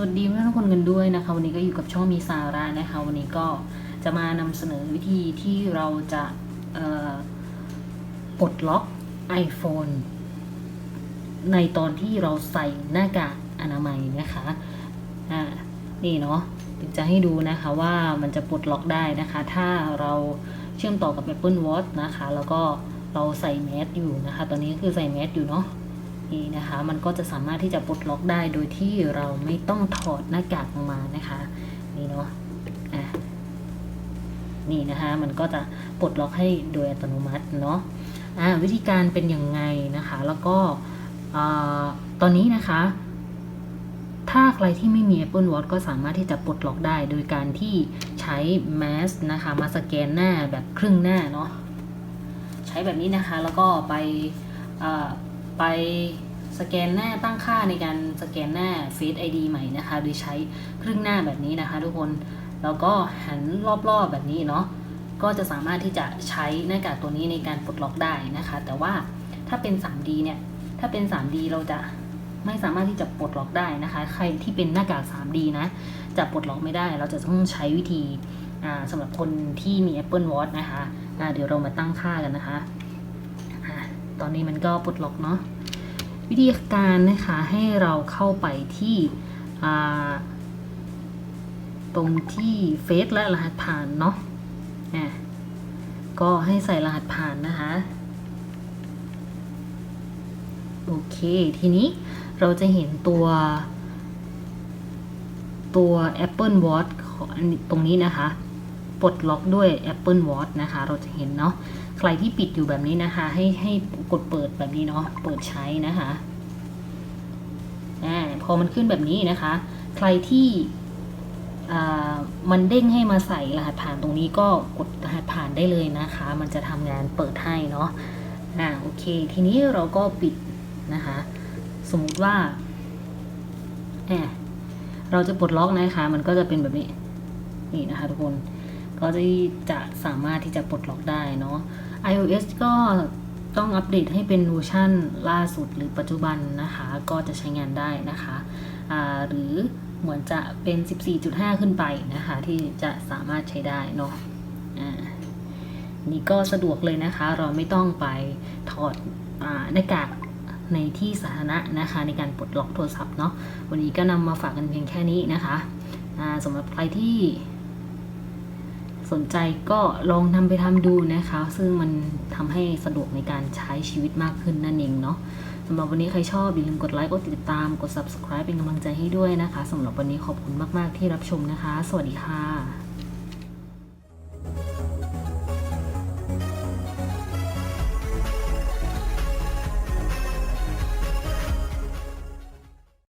วัสดีเพื่อนทุกคนกันด้วยนะคะ วันนี้ก็อยู่กับช่องมีสาระนะคะ วันนี้ก็จะมานำเสนอวิธีที่เราจะปลดล็อก iPhone ในตอนที่เราใส่หน้ากากอนามัยนะคะอ่านี่เนาะจะให้ดูนะคะว่ามันจะปลดล็อกได้นะคะ ถ้าเราเชื่อมต่อกับ Apple Watch นะคะ แล้วก็เราใส่แมสอยู่นะคะ ตอนนี้คือใส่แมสอยู่เนาะ นี่นะคะ มันก็จะสามารถที่จะปลดล็อกได้โดยที่เราไม่ต้องถอดหน้ากากออกมานะคะ นี่เนาะอะนี่นะคะ มันก็จะปลดล็อกให้โดยอัตโนมัติเนาะอ่าวิธีการเป็นยังไงนะคะ แล้วก็อตอนนี้นะคะ ถ้าใครที่ไม่มี Apple Watch ก็สามารถที่จะปลดล็อกได้ โดยการที่ใช้แมสนะคะมาสแกนหน้าแบบครึ่งหน้าเนาะใช้แบบนี้นะคะแล้วก็ไปอ่า ไปสแกนหน้าตั้งค่าในการสแกนหน้า Face ID ใหม่นะคะ โดยใช้ครึ่งหน้าแบบนี้นะคะ ทุกคน แล้วก็หันรอบๆแบบนี้เนาะ ก็จะสามารถที่จะใช้หน้ากากตัวนี้ในการปลดล็อกได้นะคะ แต่ว่าถ้าเป็น 3D เนี่ย ถ้าเป็น 3D เราจะไม่สามารถที่จะปลดล็อกได้นะคะ ใครที่เป็นหน้ากาก 3D นะ จะปลดล็อกไม่ได้ เราจะต้องใช้วิธีสำหรับคนที่มี Apple Watch นะคะอ่าเดี๋ยวเรามาตั้งค่ากันนะคะ ตอนนี้มันก็ปลดล็อกเนาะวิธีการนะคะให้เราเข้าไปที่ตรงที่เฟซและรหัสผ่านเนาะอะก็ให้ใส่รหัสผ่านนะคะโอเค ทีนี้เราจะเห็นตัวตัว Apple Watch ของตรงนี้นะคะ ปลดล็อกด้วย Apple Watch นะคะ เราจะเห็นเนาะใครที่ปิดอยู่แบบนี้นะคะ ให้ให้กดเปิดแบบนี้เนาะเปิดใช้นะคะอ่าพอมันขึ้นแบบนี้นะคะ ใครที่มันเด้งให้มาใส่รหัสผ่านตรงนี้ก็กดรหัสผ่านได้เลยนะคะ มันจะทำงานเปิดให้เนาะอ่าโอเค ทีนี้เราก็ปิดนะคะ สมมุติว่าแอเราจะปลดล็อกนะคะ มันก็จะเป็นแบบนี้ นี่นะคะทุกคน ก็จะจะสามารถที่จะปลดล็อกได้เนาะ iOS ก็ต้องอัปเดตให้เป็นเวอร์ชันล่าสุดหรือปัจจุบันนะคะ ก็จะใช้งานได้นะคะหรือเหมือนจะเป็น 14.5 ขึ้นไปนะคะ ที่จะสามารถใช้ได้เนาะนี่ก็สะดวกเลยนะคะ เราไม่ต้องไปถอดหน้ากากในที่สาธารณะนะคะ ในการปลดล็อกโทรศัพท์เนาะวันนี้ก็นำมาฝากกันเพียงแค่นี้นะคะสำหรับใครที่ สนใจก็ลองทำไปทำดูนะคะ ซึ่งมันทำให้สะดวกในการใช้ชีวิตมากขึ้นนั่นเองเนาะสำหรับวันนี้ใครชอบอย่าลืมกดไลค์กดติดตามกด subscribe เป็นกำลังใจให้ด้วยนะคะสำหรับวันนี้ขอบคุณมาก ๆ ที่รับชมนะคะ สวัสดีค่ะ